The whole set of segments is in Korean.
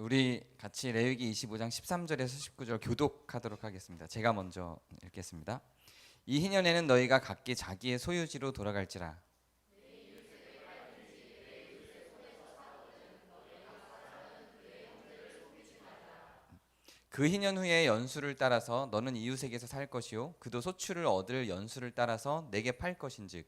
우리 같이 레위기 25장 13절에서 19절 교독하도록 하겠습니다. 제가 먼저 읽겠습니다. 이 희년에는 너희가 각기 자기의 소유지로 돌아갈지라. 그 희년 후에 연수를 따라서 너는 이웃에게서 살 것이요 그도 소출을 얻을 연수를 따라서 내게 팔 것인즉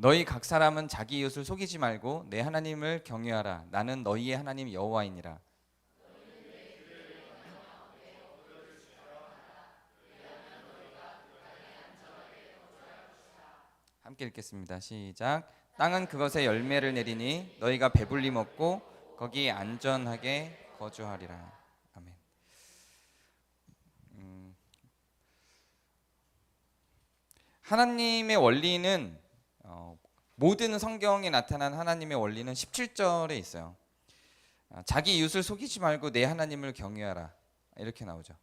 너희 각 사람은 자기 이웃을 속이지 말고 내 하나님을 경외하라 나는 너희의 하나님 여호와이니라 함께 읽겠습니다. 시작. 땅은 그것의 열매를 내리니 너희가 배불리 먹고 거기 안전하게 거주하리라. 아멘. 음, 하나님의 원리는 어, 모든 성경에 나타난 하나님의 원리는 17절에 있어요. 아, 자기 이웃을 속이지 말고 내 하나님을 경외하라 이렇게 나오죠.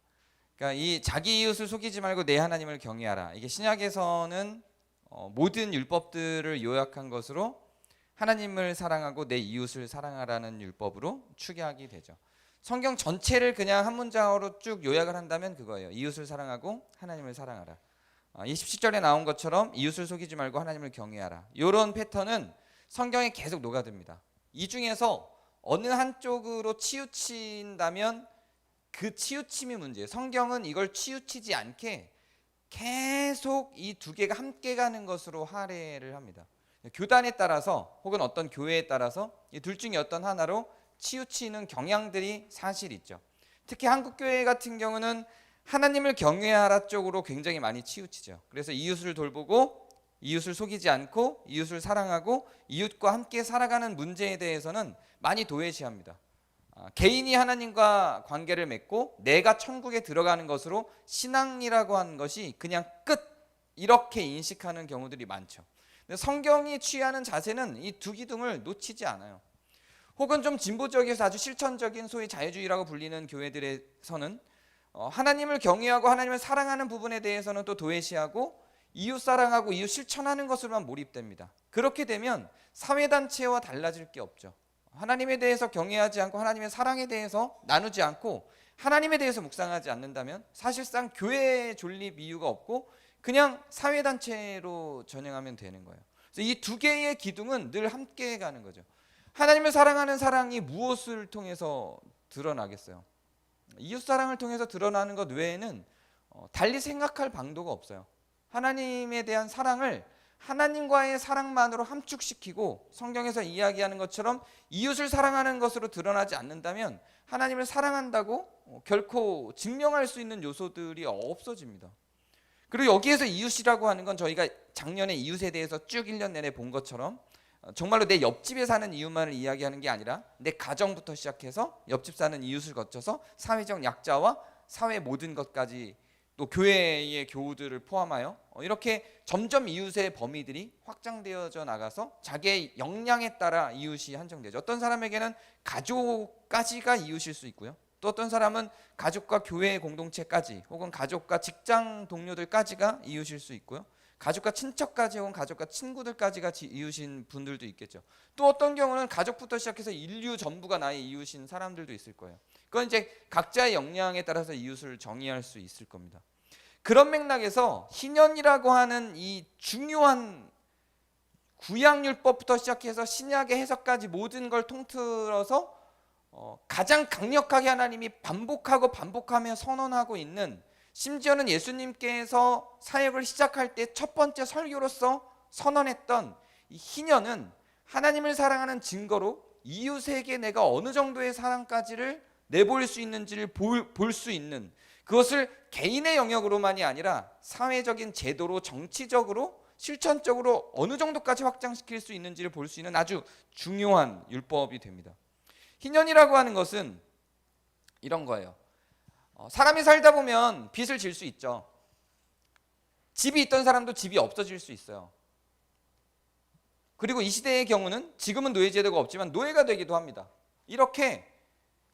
그러니까 이 자기 이웃을 속이지 말고 내 하나님을 경외하라. 이게 신약에서는 어, 모든 율법들을 요약한 것으로 하나님을 사랑하고 내 이웃을 사랑하라는 율법으로 추계하게 되죠. 성경 전체를 그냥 한 문장으로 쭉 요약을 한다면 그거예요. 이웃을 사랑하고 하나님을 사랑하라. 아, 27절에 나온 것처럼 이웃을 속이지 말고 하나님을 경외하라. 이런 패턴은 성경에 계속 녹아듭니다. 이 중에서 어느 한쪽으로 치우친다면 그 치우침이 문제예요. 성경은 이걸 치우치지 않게 계속 이 두 개가 함께 가는 것으로 할애를 합니다. 교단에 따라서 혹은 어떤 교회에 따라서 이 둘 중에 어떤 하나로 치우치는 경향들이 사실 있죠. 특히 한국 교회 같은 경우는 하나님을 경외하라 쪽으로 굉장히 많이 치우치죠. 그래서 이웃을 돌보고 이웃을 속이지 않고 이웃을 사랑하고 이웃과 함께 살아가는 문제에 대해서는 많이 도외시합니다. 아, 개인이 하나님과 관계를 맺고 내가 천국에 들어가는 것으로 신앙이라고 하는 것이 그냥 끝 이렇게 인식하는 경우들이 많죠. 성경이 취하는 자세는 이 두 기둥을 놓치지 않아요. 혹은 좀 진보적이어서 아주 실천적인 소위 자유주의라고 불리는 교회들에서는 어, 하나님을 경외하고 하나님을 사랑하는 부분에 대해서는 또 도외시하고 이웃 사랑하고 이웃 실천하는 것으로만 몰입됩니다. 그렇게 되면 사회 단체와 달라질 게 없죠. 하나님에 대해서 경외하지 않고 하나님의 사랑에 대해서 나누지 않고 하나님에 대해서 묵상하지 않는다면 사실상 교회의 존립 이유가 없고 그냥 사회 단체로 전행하면 되는 거예요. 그래서 이 두 개의 기둥은 늘 함께 가는 거죠. 하나님을 사랑하는 사랑이 무엇을 통해서 드러나겠어요? 이웃 사랑을 통해서 드러나는 것 외에는 어, 달리 생각할 방도가 없어요. 하나님에 대한 사랑을 하나님과의 사랑만으로 함축시키고 성경에서 이야기하는 것처럼 이웃을 사랑하는 것으로 드러나지 않는다면 하나님을 사랑한다고 어, 결코 증명할 수 있는 요소들이 없어집니다. 그리고 여기에서 이웃이라고 하는 건 저희가 작년에 이웃에 대해서 쭉 1년 내내 본 것처럼 어, 정말로 내 옆집에 사는 이웃만을 이야기하는 게 아니라 내 가정부터 시작해서 옆집 사는 이웃을 거쳐서 사회적 약자와 사회 모든 것까지 또 교회의 교우들을 포함하여 어, 이렇게 점점 이웃의 범위들이 확장되어져 나가서 자기의 역량에 따라 이웃이 한정되죠. 어떤 사람에게는 가족까지가 이웃일 수 있고요. 또 어떤 사람은 가족과 교회 공동체까지 혹은 가족과 직장 동료들까지가 이웃일 수 있고요. 가족과 친척까지 혹은 가족과 친구들까지가 이웃인 분들도 있겠죠. 또 어떤 경우는 가족부터 시작해서 인류 전부가 나의 이웃인 사람들도 있을 거예요. 그건 이제 각자의 역량에 따라서 이웃을 정의할 수 있을 겁니다. 그런 맥락에서 희년이라고 하는 이 중요한 구약율법부터 시작해서 신약의 해석까지 모든 걸 통틀어서 어, 가장 강력하게 하나님이 반복하고 반복하며 선언하고 있는 심지어는 예수님께서 사역을 시작할 때 첫 번째 설교로서 선언했던 이 희년은 하나님을 사랑하는 증거로 이웃에게 내가 어느 정도의 사랑까지를 내볼 수 있는지를 볼 수 있는 그것을 개인의 영역으로만이 아니라 사회적인 제도로 정치적으로 실천적으로 어느 정도까지 확장시킬 수 있는지를 볼 수 있는 아주 중요한 율법이 됩니다. 희년이라고 하는 것은 이런 거예요. 어, 사람이 살다 보면 빚을 질 수 있죠. 집이 있던 사람도 집이 없어질 수 있어요. 그리고 이 시대의 경우는 지금은 노예 제도가 없지만 노예가 되기도 합니다. 이렇게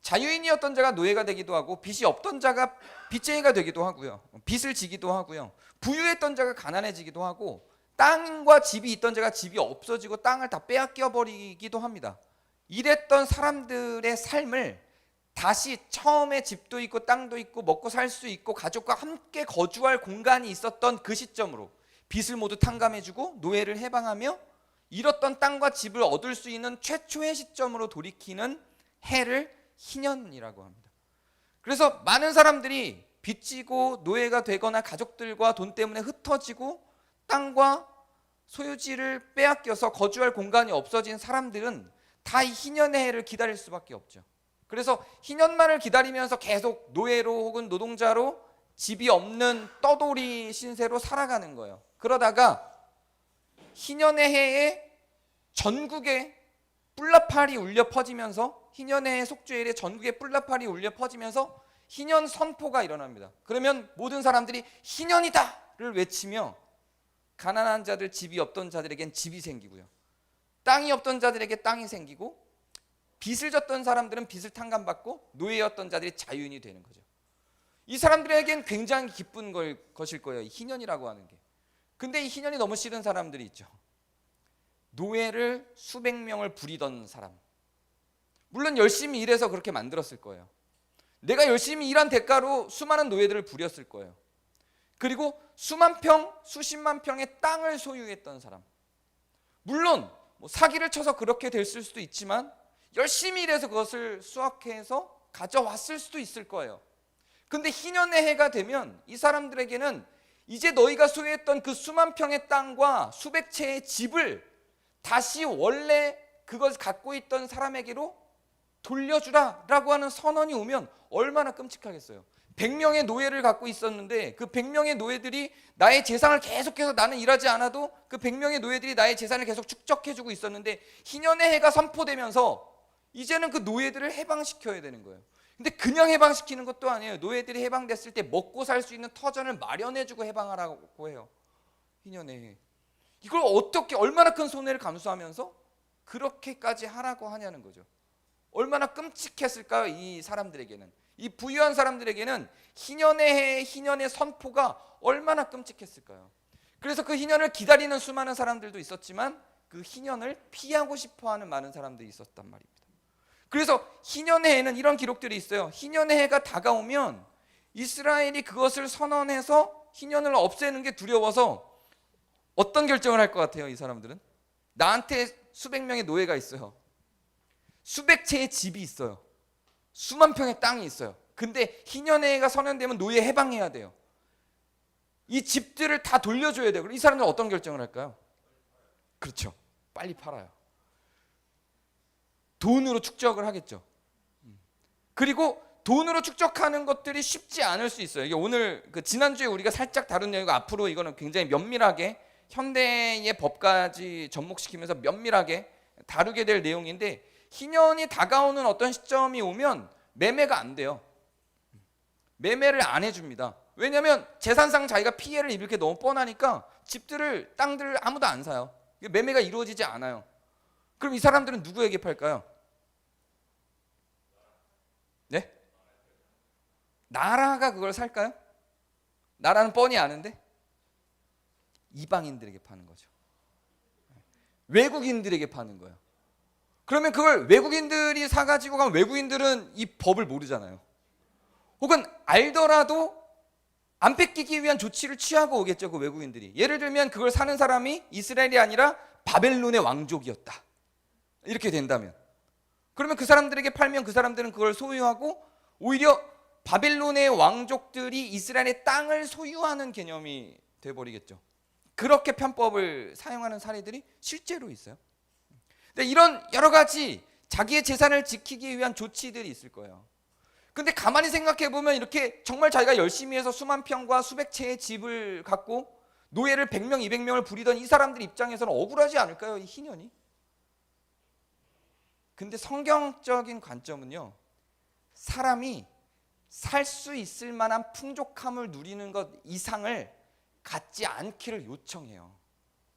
자유인이었던 자가 노예가 되기도 하고 빚이 없던 자가 빚쟁이가 되기도 하고요. 빚을 지기도 하고요. 부유했던 자가 가난해지기도 하고 땅과 집이 있던 자가 집이 없어지고 땅을 다 빼앗겨 버리기도 합니다. 이랬던 사람들의 삶을 다시 처음에 집도 있고 땅도 있고 먹고 살 수 있고 가족과 함께 거주할 공간이 있었던 그 시점으로 빚을 모두 탕감해주고 노예를 해방하며 잃었던 땅과 집을 얻을 수 있는 최초의 시점으로 돌이키는 해를 희년이라고 합니다. 그래서 많은 사람들이 빚지고 노예가 되거나 가족들과 돈 때문에 흩어지고 땅과 소유지를 빼앗겨서 거주할 공간이 없어진 사람들은 다 이 희년의 해를 기다릴 수밖에 없죠. 그래서 희년만을 기다리면서 계속 노예로 혹은 노동자로 집이 없는 떠돌이 신세로 살아가는 거예요. 그러다가 희년의 해에 전국에 뿔나팔이 울려 퍼지면서 희년의 해 속죄일에 전국에 뿔나팔이 울려 퍼지면서 희년 선포가 일어납니다. 그러면 모든 사람들이 희년이다를 외치며 가난한 자들 집이 없던 자들에겐 집이 생기고요. 땅이 없던 자들에게 땅이 생기고 빚을 졌던 사람들은 빚을 탕감받고 노예였던 자들이 자유인이 되는 거죠. 이 사람들에겐 굉장히 기쁜 걸, 것일 거예요. 이 희년이라고 하는 게. 근데 이 희년이 너무 싫은 사람들이 있죠. 노예를 수백 명을 부리던 사람. 물론 열심히 일해서 그렇게 만들었을 거예요. 내가 열심히 일한 대가로 수많은 노예들을 부렸을 거예요. 그리고 수만 평, 수십만 평의 땅을 소유했던 사람. 물론 뭐 사기를 쳐서 그렇게 됐을 수도 있지만 열심히 일해서 그것을 수확해서 가져왔을 수도 있을 거예요. 근데 희년의 해가 되면 이 사람들에게는 이제 너희가 소유했던 그 수만 평의 땅과 수백 채의 집을 다시 원래 그것을 갖고 있던 사람에게로 돌려주라 라고 하는 선언이 오면 얼마나 끔찍하겠어요. 100명의 노예를 갖고 있었는데 그 100명의 노예들이 나의 재산을 계속해서 나는 일하지 않아도 그 100명의 노예들이 나의 재산을 계속 축적해주고 있었는데 희년의 해가 선포되면서 이제는 그 노예들을 해방시켜야 되는 거예요. 근데 그냥 해방시키는 것도 아니에요. 노예들이 해방됐을 때 먹고 살 수 있는 터전을 마련해주고 해방하라고 해요. 희년의 해. 이걸 어떻게 얼마나 큰 손해를 감수하면서 그렇게까지 하라고 하냐는 거죠. 얼마나 끔찍했을까요? 이 사람들에게는 이 부유한 사람들에게는 희년의 해 희년의 선포가 얼마나 끔찍했을까요? 그래서 그 희년을 기다리는 수많은 사람들도 있었지만 그 희년을 피하고 싶어하는 많은 사람들이 있었단 말입니다. 그래서 희년의 해에는 이런 기록들이 있어요. 희년의 해가 다가오면 이스라엘이 그것을 선언해서 희년을 없애는 게 두려워서 어떤 결정을 할 것 같아요, 이 사람들은? 나한테 수백 명의 노예가 있어요. 수백 채의 집이 있어요. 수만 평의 땅이 있어요. 근데 희년의 해가 선언되면 노예 해방해야 돼요. 이 집들을 다 돌려줘야 돼요. 그럼 이 사람들은 어떤 결정을 할까요? 그렇죠. 빨리 팔아요. 돈으로 축적을 하겠죠. 그리고 돈으로 축적하는 것들이 쉽지 않을 수 있어요. 이게 오늘 그 지난주에 우리가 살짝 다룬 내용이고 앞으로 이거는 굉장히 면밀하게 현대의 법까지 접목시키면서 면밀하게 다루게 될 내용인데 희년이 다가오는 어떤 시점이 오면 매매가 안 돼요. 매매를 안 해줍니다. 왜냐하면 재산상 자기가 피해를 입을 게 너무 뻔하니까 집들을 땅들을 아무도 안 사요. 매매가 이루어지지 않아요. 그럼 이 사람들은 누구에게 팔까요? 네? 나라가 그걸 살까요? 나라는 뻔히 아는데 이방인들에게 파는 거죠. 외국인들에게 파는 거예요. 그러면 그걸 외국인들이 사가지고 가면 외국인들은 이 법을 모르잖아요. 혹은 알더라도 안 뺏기기 위한 조치를 취하고 오겠죠, 그 외국인들이. 예를 들면 그걸 사는 사람이 이스라엘이 아니라 바벨론의 왕족이었다. 이렇게 된다면. 그러면 그 사람들에게 팔면 그 사람들은 그걸 소유하고 오히려 바벨론의 왕족들이 이스라엘의 땅을 소유하는 개념이 돼버리겠죠. 그렇게 편법을 사용하는 사례들이 실제로 있어요. 근데 이런 여러 가지 자기의 재산을 지키기 위한 조치들이 있을 거예요. 근데 가만히 생각해 보면 이렇게 정말 자기가 열심히 해서 수만 평과 수백 채의 집을 갖고 노예를 100명, 200명을 부리던 이 사람들 입장에서는 억울하지 않을까요? 이 희년이. 근데 성경적인 관점은요. 사람이 살 수 있을 만한 풍족함을 누리는 것 이상을 갖지 않기를 요청해요.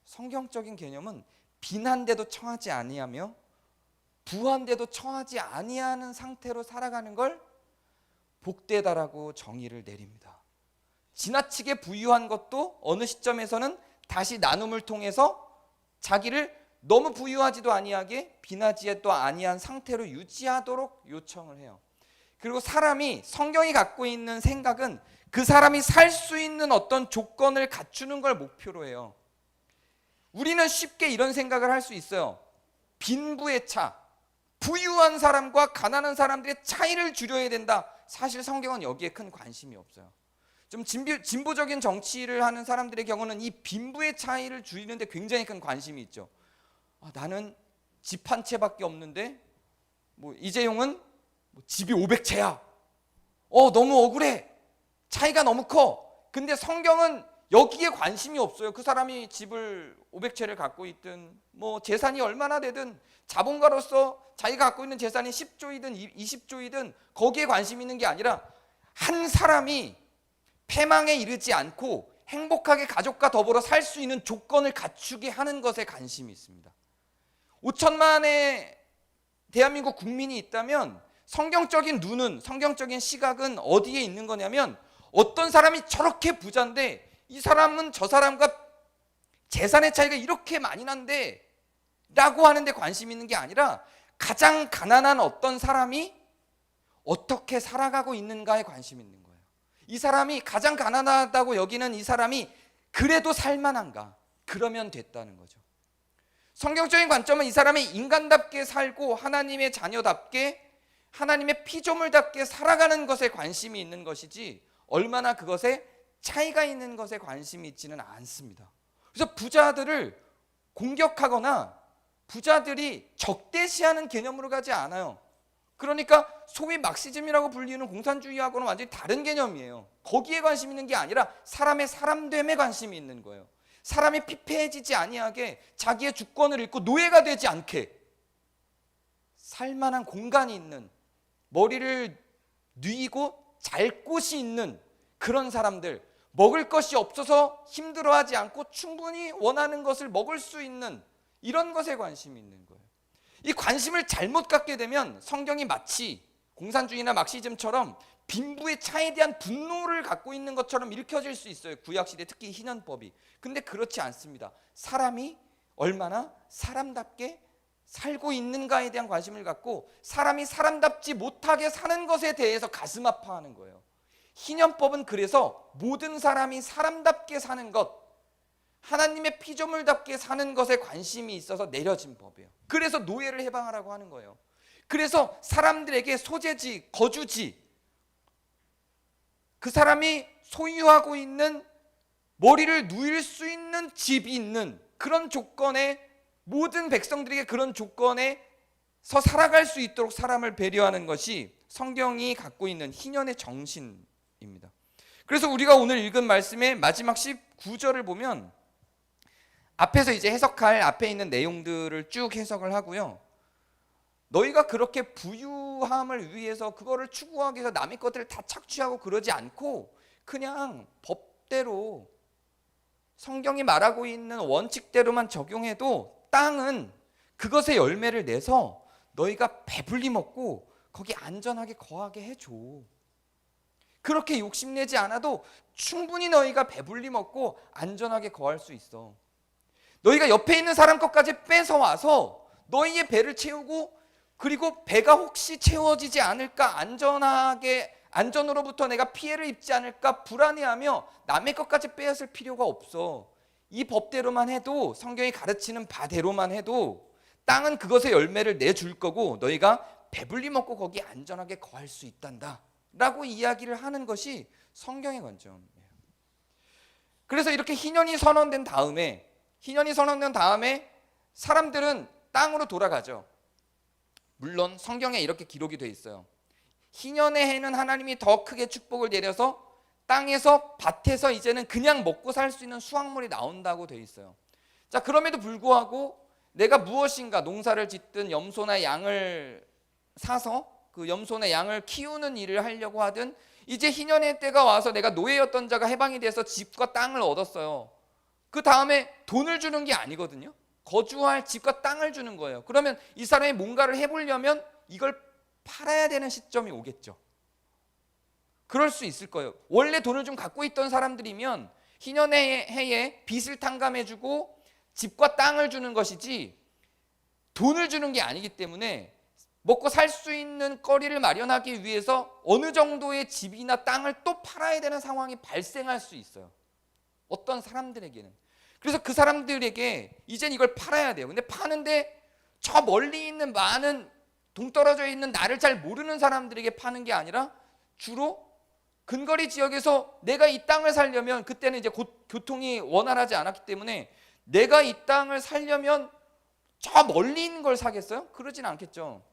성경적인 개념은 비난돼도 청하지 아니하며 부한데도 처하지 아니하는 상태로 살아가는 걸 복되다라고 정의를 내립니다. 지나치게 부유한 것도 어느 시점에서는 다시 나눔을 통해서 자기를 너무 부유하지도 아니하게 빈하지도 아니한 상태로 유지하도록 요청을 해요. 그리고 사람이 성경이 갖고 있는 생각은 그 사람이 살 수 있는 어떤 조건을 갖추는 걸 목표로 해요. 우리는 쉽게 이런 생각을 할 수 있어요. 빈부의 차, 부유한 사람과 가난한 사람들의 차이를 줄여야 된다. 사실 성경은 여기에 큰 관심이 없어요. 좀 진보, 진보적인 정치를 하는 사람들의 경우는 이 빈부의 차이를 줄이는데 굉장히 큰 관심이 있죠. 아, 나는 집 한 채밖에 없는데 뭐 이재용은 뭐 집이 500채야. 어 너무 억울해. 차이가 너무 커. 근데 성경은 여기에 관심이 없어요. 그 사람이 집을 500채를 갖고 있든 뭐 재산이 얼마나 되든 자본가로서 자기가 갖고 있는 재산이 10조이든 20조이든 거기에 관심 있는 게 아니라 한 사람이 패망에 이르지 않고 행복하게 가족과 더불어 살 수 있는 조건을 갖추게 하는 것에 관심이 있습니다. 5천만의 대한민국 국민이 있다면 성경적인 눈은 성경적인 시각은 어디에 있는 거냐면 어떤 사람이 저렇게 부자인데 이 사람은 저 사람과 재산의 차이가 이렇게 많이 난데 라고 하는데 관심 있는 게 아니라 가장 가난한 어떤 사람이 어떻게 살아가고 있는가에 관심 있는 거예요. 이 사람이 가장 가난하다고 여기는 이 사람이 그래도 살만한가? 그러면 됐다는 거죠. 성경적인 관점은 이 사람이 인간답게 살고 하나님의 자녀답게 하나님의 피조물답게 살아가는 것에 관심이 있는 것이지 얼마나 그것에 차이가 있는 것에 관심이 있지는 않습니다. 그래서 부자들을 공격하거나 부자들이 적대시하는 개념으로 가지 않아요. 그러니까 소위 막시즘이라고 불리는 공산주의하고는 완전히 다른 개념이에요. 거기에 관심 있는 게 아니라 사람의 사람됨에 관심이 있는 거예요. 사람이 피폐해지지 아니하게 자기의 주권을 잃고 노예가 되지 않게 살만한 공간이 있는 머리를 뉘고 잘 곳이 있는 그런 사람들 먹을 것이 없어서 힘들어하지 않고 충분히 원하는 것을 먹을 수 있는 이런 것에 관심이 있는 거예요. 이 관심을 잘못 갖게 되면 성경이 마치 공산주의나 막시즘처럼 빈부의 차에 대한 분노를 갖고 있는 것처럼 일으켜질 수 있어요. 구약시대 특히 희년법이. 근데 그렇지 않습니다. 사람이 얼마나 사람답게 살고 있는가에 대한 관심을 갖고 사람이 사람답지 못하게 사는 것에 대해서 가슴 아파하는 거예요. 희년법은 그래서 모든 사람이 사람답게 사는 것, 하나님의 피조물답게 사는 것에 관심이 있어서 내려진 법이에요. 그래서 노예를 해방하라고 하는 거예요. 그래서 사람들에게 소재지, 거주지, 그 사람이 소유하고 있는 머리를 누일 수 있는 집이 있는 그런 조건에 모든 백성들에게 그런 조건에 서 살아갈 수 있도록 사람을 배려하는 것이 성경이 갖고 있는 희년의 정신입니다. 그래서 우리가 오늘 읽은 말씀의 마지막 19절을 보면 앞에서 이제 해석할 앞에 있는 내용들을 쭉 해석을 하고요. 너희가 그렇게 부유함을 위해서 그거를 추구하기 위해서 남의 것들을 다 착취하고 그러지 않고 그냥 법대로 성경이 말하고 있는 원칙대로만 적용해도 땅은 그것의 열매를 내서 너희가 배불리 먹고 거기 안전하게 거하게 해줘. 그렇게 욕심내지 않아도 충분히 너희가 배불리 먹고 안전하게 거할 수 있어. 너희가 옆에 있는 사람 것까지 뺏어 와서 너희의 배를 채우고 그리고 배가 혹시 채워지지 않을까 안전하게 안전으로부터 내가 피해를 입지 않을까 불안해하며 남의 것까지 빼앗을 필요가 없어. 이 법대로만 해도 성경이 가르치는 바대로만 해도 땅은 그것의 열매를 내줄 거고 너희가 배불리 먹고 거기 안전하게 거할 수 있단다. 라고 이야기를 하는 것이 성경의 관점이에요. 그래서 이렇게 희년이 선언된 다음에 희년이 선언된 다음에 사람들은 땅으로 돌아가죠. 물론 성경에 이렇게 기록이 돼 있어요. 희년의 해는 하나님이 더 크게 축복을 내려서 땅에서 밭에서 이제는 그냥 먹고 살 수 있는 수확물이 나온다고 돼 있어요. 자, 그럼에도 불구하고 내가 무엇인가 농사를 짓든 염소나 양을 사서 그 염소나 양을 키우는 일을 하려고 하든 이제 희년의 때가 와서 내가 노예였던 자가 해방이 돼서 집과 땅을 얻었어요. 그 다음에 돈을 주는 게 아니거든요. 거주할 집과 땅을 주는 거예요. 그러면 이 사람이 뭔가를 해보려면 이걸 팔아야 되는 시점이 오겠죠. 그럴 수 있을 거예요. 원래 돈을 좀 갖고 있던 사람들이면 희년의 해에 빚을 탕감해주고 집과 땅을 주는 것이지 돈을 주는 게 아니기 때문에 먹고 살 수 있는 거리를 마련하기 위해서 어느 정도의 집이나 땅을 또 팔아야 되는 상황이 발생할 수 있어요. 어떤 사람들에게는. 그래서 그 사람들에게 이젠 이걸 팔아야 돼요. 근데 파는데 저 멀리 있는 많은 동떨어져 있는 나를 잘 모르는 사람들에게 파는 게 아니라 주로 근거리 지역에서 내가 이 땅을 살려면 그때는 이제 곧 교통이 원활하지 않았기 때문에 내가 이 땅을 살려면 저 멀리 있는 걸 사겠어요? 그러진 않겠죠.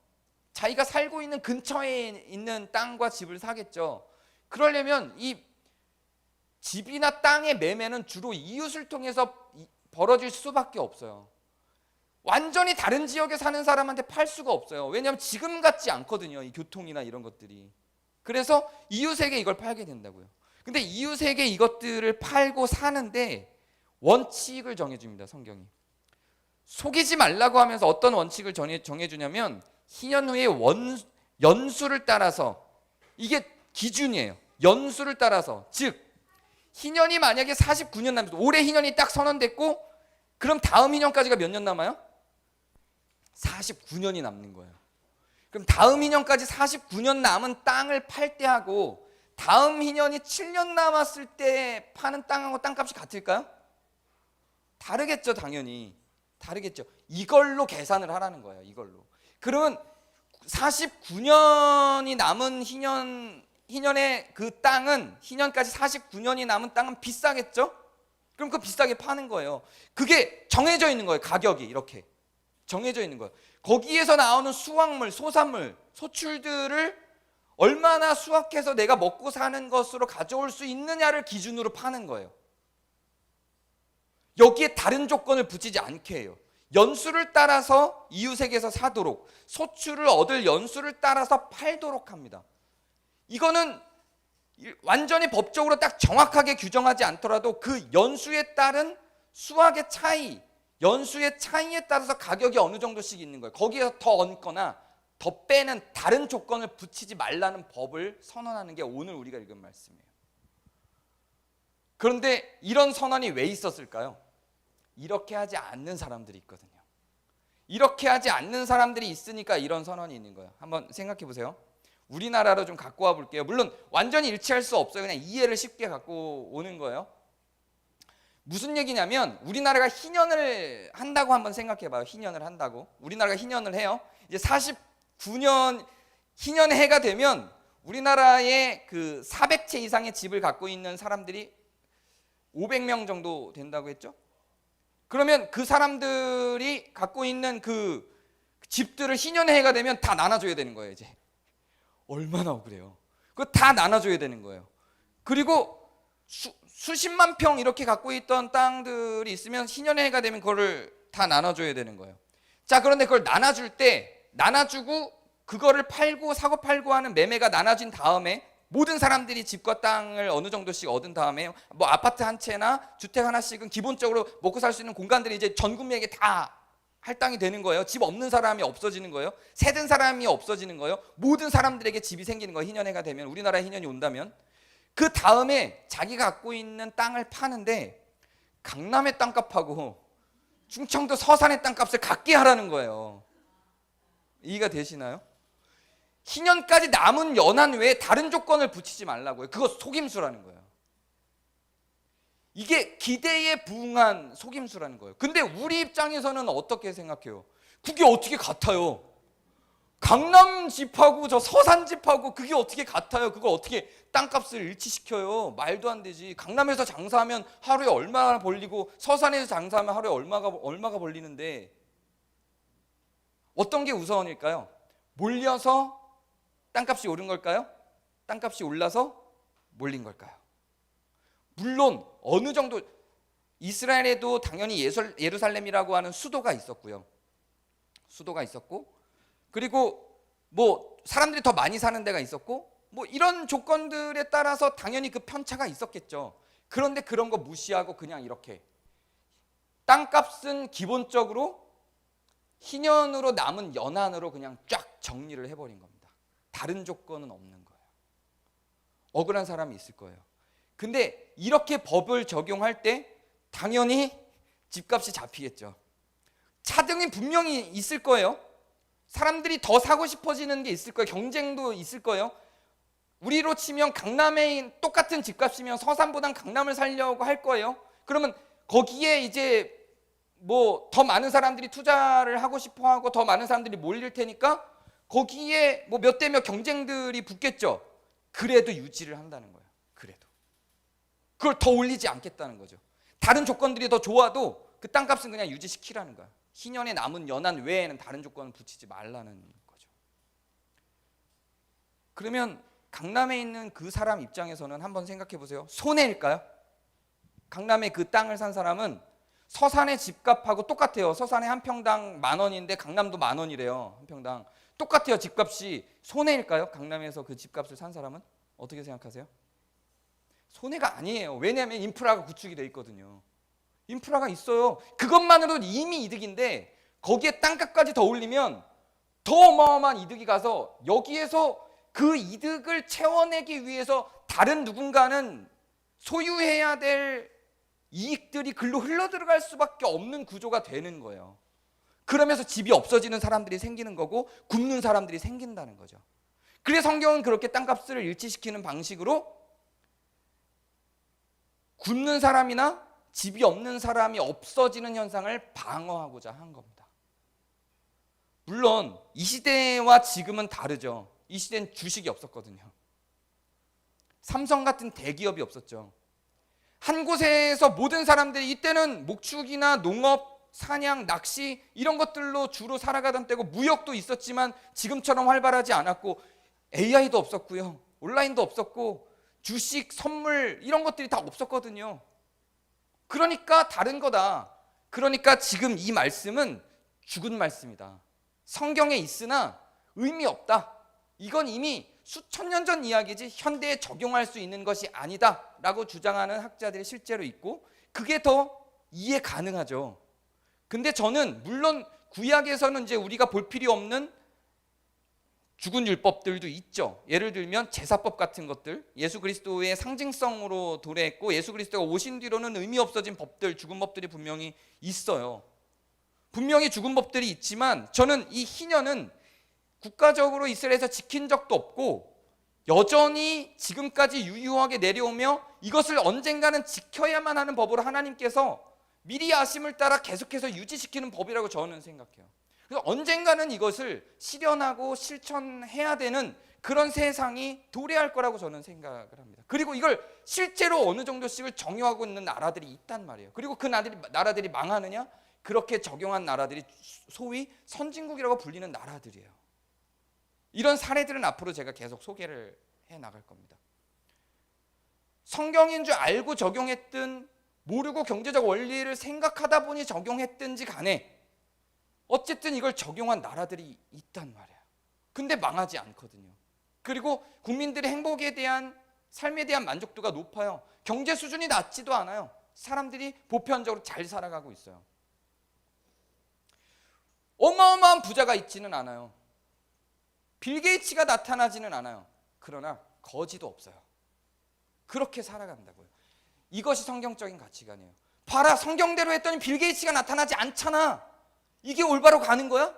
자기가 살고 있는 근처에 있는 땅과 집을 사겠죠. 그러려면 이 집이나 땅의 매매는 주로 이웃을 통해서 이- 벌어질 수밖에 없어요. 완전히 다른 지역에 사는 사람한테 팔 수가 없어요. 왜냐하면 지금 같지 않거든요. 이 교통이나 이런 것들이. 그래서 이웃에게 이걸 팔게 된다고요. 근데 이웃에게 이것들을 팔고 사는데 원칙을 정해줍니다. 성경이. 속이지 말라고 하면서 어떤 원칙을 정해, 정해주냐면 희년 후의 원, 연수를 따라서 이게 기준이에요. 연수를 따라서 즉 희년이 만약에 49년 남았어 올해 희년이 딱 선언됐고 그럼 다음 희년까지가 몇 년 남아요? 49년이 남는 거예요. 그럼 다음 희년까지 49년 남은 땅을 팔 때 하고 다음 희년이 7년 남았을 때 파는 땅하고 땅값이 같을까요? 다르겠죠, 당연히. 다르겠죠. 이걸로 계산을 하라는 거예요. 이걸로. 그러면 49년이 남은 희년 희년의 그 땅은 희년까지 49년이 남은 땅은 비싸겠죠? 그럼 그 비싸게 파는 거예요. 그게 정해져 있는 거예요. 가격이 이렇게 정해져 있는 거예요. 거기에서 나오는 수확물, 소산물, 소출들을 얼마나 수확해서 내가 먹고 사는 것으로 가져올 수 있느냐를 기준으로 파는 거예요. 여기에 다른 조건을 붙이지 않게 해요. 연수를 따라서 이웃에게서 사도록 소출을 얻을 연수를 따라서 팔도록 합니다. 이거는 완전히 법적으로 딱 정확하게 규정하지 않더라도 그 연수에 따른 수확의 차이, 연수의 차이에 따라서 가격이 어느 정도씩 있는 거예요. 거기에서 더 얹거나 더 빼는 다른 조건을 붙이지 말라는 법을 선언하는 게 오늘 우리가 읽은 말씀이에요. 그런데 이런 선언이 왜 있었을까요? 이렇게 하지 않는 사람들이 있거든요. 이렇게 하지 않는 사람들이 있으니까 이런 선언이 있는 거예요. 한번 생각해 보세요. 우리나라로 좀 갖고 와 볼게요. 물론 완전히 일치할 수 없어요. 그냥 이해를 쉽게 갖고 오는 거예요. 무슨 얘기냐면 우리나라가 희년을 한다고 한번 생각해 봐요. 희년을 한다고. 우리나라가 희년을 해요. 이제 49년 희년 해가 되면 우리나라에 그 400채 이상의 집을 갖고 있는 사람들이 500명 정도 된다고 했죠? 그러면 그 사람들이 갖고 있는 그 집들을 희년의 해가 되면 다 나눠줘야 되는 거예요, 이제. 얼마나 억울해요. 그거 다 나눠줘야 되는 거예요. 그리고 수, 수십만 평 이렇게 갖고 있던 땅들이 있으면 해가 되면 그거를 다 나눠줘야 되는 거예요. 자, 그런데 그걸 나눠줄 때 나눠주고 그거를 팔고 사고 팔고 하는 매매가 나눠진 다음에 모든 사람들이 집과 땅을 어느 정도씩 얻은 다음에 뭐 아파트 한 채나 주택 하나씩은 기본적으로 먹고 살 수 있는 공간들이 이제 전 국민에게 다 할당이 되는 거예요. 집 없는 사람이 없어지는 거예요. 세든 사람이 없어지는 거예요. 모든 사람들에게 집이 생기는 거예요. 희년해가 되면 우리나라에 희년이 온다면 그 다음에 자기가 갖고 있는 땅을 파는데 강남의 땅값하고 충청도 서산의 땅값을 같게 하라는 거예요. 이해가 되시나요? 희년까지 남은 연한 외에 다른 조건을 붙이지 말라고요. 그거 속임수라는 거예요. 이게 기대에 부응한 속임수라는 거예요. 근데 우리 입장에서는 어떻게 생각해요? 그게 어떻게 같아요? 강남 집하고 저 서산 집하고 그게 어떻게 같아요? 그걸 어떻게 땅값을 일치시켜요? 말도 안 되지. 강남에서 장사하면 하루에 얼마나 벌리고 서산에서 장사하면 하루에 얼마가 얼마가 벌리는데 어떤 게 우선일까요? 몰려서 땅값이 오른 걸까요? 땅값이 올라서 몰린 걸까요? 물론 어느 정도 이스라엘에도 당연히 예루살렘이라고 하는 수도가 있었고요. 수도가 있었고 그리고 뭐 사람들이 더 많이 사는 데가 있었고 뭐 이런 조건들에 따라서 당연히 그 편차가 있었겠죠. 그런데 그런 거 무시하고 그냥 이렇게 땅값은 기본적으로 희년으로 남은 연한으로 그냥 쫙 정리를 해버린 겁니다. 다른 조건은 없는 거예요. 억울한 사람이 있을 거예요. 근데 이렇게 법을 적용할 때 당연히 집값이 잡히겠죠. 차등이 분명히 있을 거예요. 사람들이 더 사고 싶어지는 게 있을 거예요. 경쟁도 있을 거예요. 우리로 치면 강남에 똑같은 집값이면 서산보단 강남을 살려고 할 거예요. 그러면 거기에 이제 뭐 더 많은 사람들이 투자를 하고 싶어 하고 더 많은 사람들이 몰릴 테니까 거기에 뭐 몇 대 몇 경쟁들이 붙겠죠. 그래도 유지를 한다는 거예요. 그래도. 그걸 더 올리지 않겠다는 거죠. 다른 조건들이 더 좋아도 그 땅값은 그냥 유지시키라는 거야. 희년에 남은 연한 외에는 다른 조건을 붙이지 말라는 거죠. 그러면 강남에 있는 그 사람 입장에서는 한번 생각해 보세요. 손해일까요? 강남에 그 땅을 산 사람은 서산의 집값하고 똑같아요. 서산의 한 평당 만 원인데 강남도 만 원이래요. 한 평당. 똑같아요. 집값이 손해일까요? 강남에서 그 집값을 산 사람은 어떻게 생각하세요? 손해가 아니에요. 왜냐하면 인프라가 구축이 돼 있거든요. 인프라가 있어요. 그것만으로도 이미 이득인데 거기에 땅값까지 더 올리면 더 어마어마한 이득이 가서 여기에서 그 이득을 채워내기 위해서 다른 누군가는 소유해야 될 이익들이 글로 흘러 들어갈 수밖에 없는 구조가 되는 거예요. 그러면서 집이 없어지는 사람들이 생기는 거고 굶는 사람들이 생긴다는 거죠. 그래서 성경은 그렇게 땅값을 일치시키는 방식으로 굶는 사람이나 집이 없는 사람이 없어지는 현상을 방어하고자 한 겁니다. 물론 이 시대와 지금은 다르죠. 이 시대는 주식이 없었거든요. 삼성 같은 대기업이 없었죠. 한 곳에서 모든 사람들이 이때는 목축이나 농업, 사냥, 낚시 이런 것들로 주로 살아가던 때고 무역도 있었지만 지금처럼 활발하지 않았고 AI도 없었고요. 온라인도 없었고 주식, 선물 이런 것들이 다 없었거든요. 그러니까 다른 거다. 그러니까 지금 이 말씀은 죽은 말씀이다. 성경에 있으나 의미 없다. 이건 이미 수천 년 전 이야기지 현대에 적용할 수 있는 것이 아니다 라고 주장하는 학자들이 실제로 있고 그게 더 이해 가능하죠. 근데 저는 물론 구약에서는 이제 우리가 볼 필요 없는 죽은 율법들도 있죠. 예를 들면 제사법 같은 것들, 예수 그리스도의 상징성으로 도래했고 예수 그리스도가 오신 뒤로는 의미 없어진 법들, 죽은 법들이 분명히 있어요. 분명히 죽은 법들이 있지만 저는 이 희년은 국가적으로 이스라엘에서 지킨 적도 없고 여전히 지금까지 유효하게 내려오며 이것을 언젠가는 지켜야만 하는 법으로 하나님께서 미리 아심을 따라 계속해서 유지시키는 법이라고 저는 생각해요. 그래서 언젠가는 이것을 실현하고 실천해야 되는 그런 세상이 도래할 거라고 저는 생각을 합니다. 그리고 이걸 실제로 어느 정도씩을 정의하고 있는 나라들이 있단 말이에요. 그리고 그 나라들이, 나라들이 망하느냐? 그렇게 적용한 나라들이 소위 선진국이라고 불리는 나라들이에요. 이런 사례들은 앞으로 제가 계속 소개를 해 나갈 겁니다. 성경인 줄 알고 적용했든 모르고 경제적 원리를 생각하다 보니 적용했든지 간에 어쨌든 이걸 적용한 나라들이 있단 말이에요. 근데 망하지 않거든요. 그리고 국민들의 행복에 대한 삶에 대한 만족도가 높아요. 경제 수준이 낮지도 않아요. 사람들이 보편적으로 잘 살아가고 있어요. 어마어마한 부자가 있지는 않아요. 빌 게이츠가 나타나지는 않아요. 그러나 거지도 없어요. 그렇게 살아간다고요. 이것이 성경적인 가치관이에요. 봐라, 성경대로 했더니 빌 게이츠가 나타나지 않잖아. 이게 올바로 가는 거야?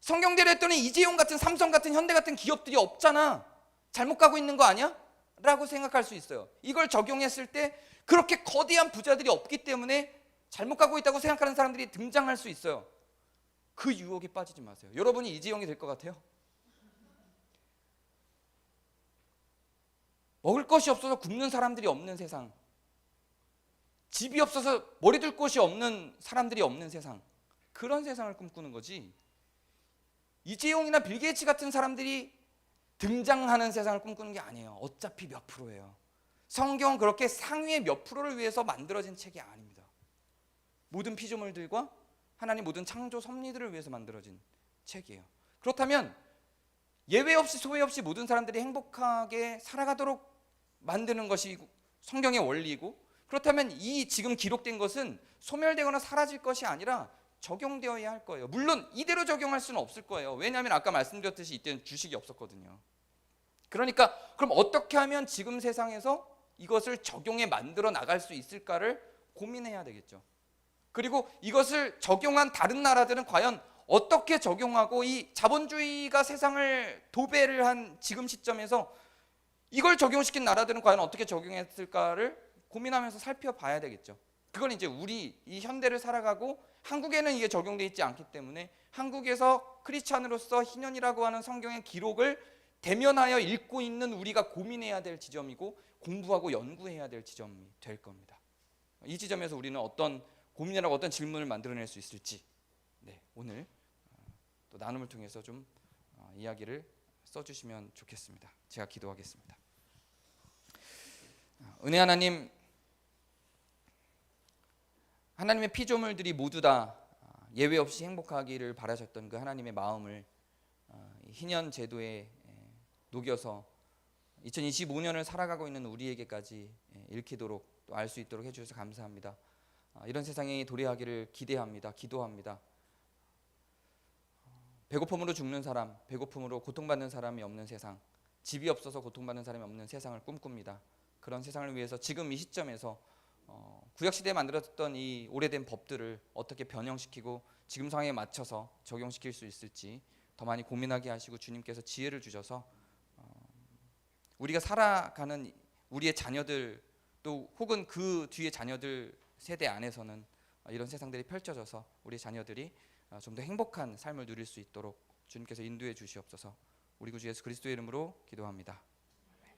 성경대로 했더니 이재용 같은 삼성 같은 현대 같은 기업들이 없잖아. 잘못 가고 있는 거 아니야? 라고 생각할 수 있어요. 이걸 적용했을 때 그렇게 거대한 부자들이 없기 때문에 잘못 가고 있다고 생각하는 사람들이 등장할 수 있어요. 그 유혹에 빠지지 마세요. 여러분이 이재용이 될 것 같아요? 먹을 것이 없어서 굶는 사람들이 없는 세상. 집이 없어서 머리 둘 곳이 없는 사람들이 없는 세상. 그런 세상을 꿈꾸는 거지. 이재용이나 빌 게이츠 같은 사람들이 등장하는 세상을 꿈꾸는 게 아니에요. 어차피 몇 프로예요. 성경은 그렇게 상위의 몇 프로를 위해서 만들어진 책이 아닙니다. 모든 피조물들과 하나님 모든 창조 섭리들을 위해서 만들어진 책이에요. 그렇다면 예외 없이 소외 없이 모든 사람들이 행복하게 살아가도록 만드는 것이 성경의 원리이고 그렇다면 이 지금 기록된 것은 소멸되거나 사라질 것이 아니라 적용되어야 할 거예요. 물론 이대로 적용할 수는 없을 거예요. 왜냐하면 아까 말씀드렸듯이 이때는 주식이 없었거든요. 그러니까 그럼 어떻게 하면 지금 세상에서 이것을 적용해 만들어 나갈 수 있을까를 고민해야 되겠죠. 그리고 이것을 적용한 다른 나라들은 과연 어떻게 적용하고 이 자본주의가 세상을 도배를 한 지금 시점에서 이걸 적용시킨 나라들은 과연 어떻게 적용했을까를 고민하면서 살펴봐야 되겠죠. 그건 이제 우리 이 현대를 살아가고 한국에는 이게 적용돼 있지 않기 때문에 한국에서 크리스찬으로서 희년이라고 하는 성경의 기록을 대면하여 읽고 있는 우리가 고민해야 될 지점이고 공부하고 연구해야 될 지점이 될 겁니다. 이 지점에서 우리는 어떤 고민이라고 어떤 질문을 만들어낼 수 있을지 네, 오늘 어, 또 나눔을 통해서 좀 어, 이야기를 써주시면 좋겠습니다. 제가 기도하겠습니다. 어, 은혜 하나님, 하나님의 피조물들이 모두 다 어, 예외 없이 행복하기를 바라셨던 그 하나님의 마음을 어, 이 희년 제도에 에, 녹여서 2025년을 살아가고 있는 우리에게까지 예, 읽히도록 또 알 수 있도록 해주셔서 감사합니다. 아, 이런 세상이 도래하기를 기대합니다. 기도합니다. 배고픔으로 죽는 사람, 배고픔으로 고통받는 사람이 없는 세상, 집이 없어서 고통받는 사람이 없는 세상을 꿈꿉니다. 그런 세상을 위해서 지금 이 시점에서 어, 구약 시대에 만들어졌던 이 오래된 법들을 어떻게 변형시키고 지금 상황에 맞춰서 적용시킬 수 있을지 더 많이 고민하게 하시고 주님께서 지혜를 주셔서 어, 우리가 살아가는 우리의 자녀들 또 혹은 그 뒤의 자녀들 세대 안에서는 어, 이런 세상들이 펼쳐져서 우리 자녀들이 어, 좀더 행복한 삶을 누릴 수 있도록 주님께서 인도해 주시옵소서. 우리 구 주 예수 그리스도의 이름으로 기도합니다.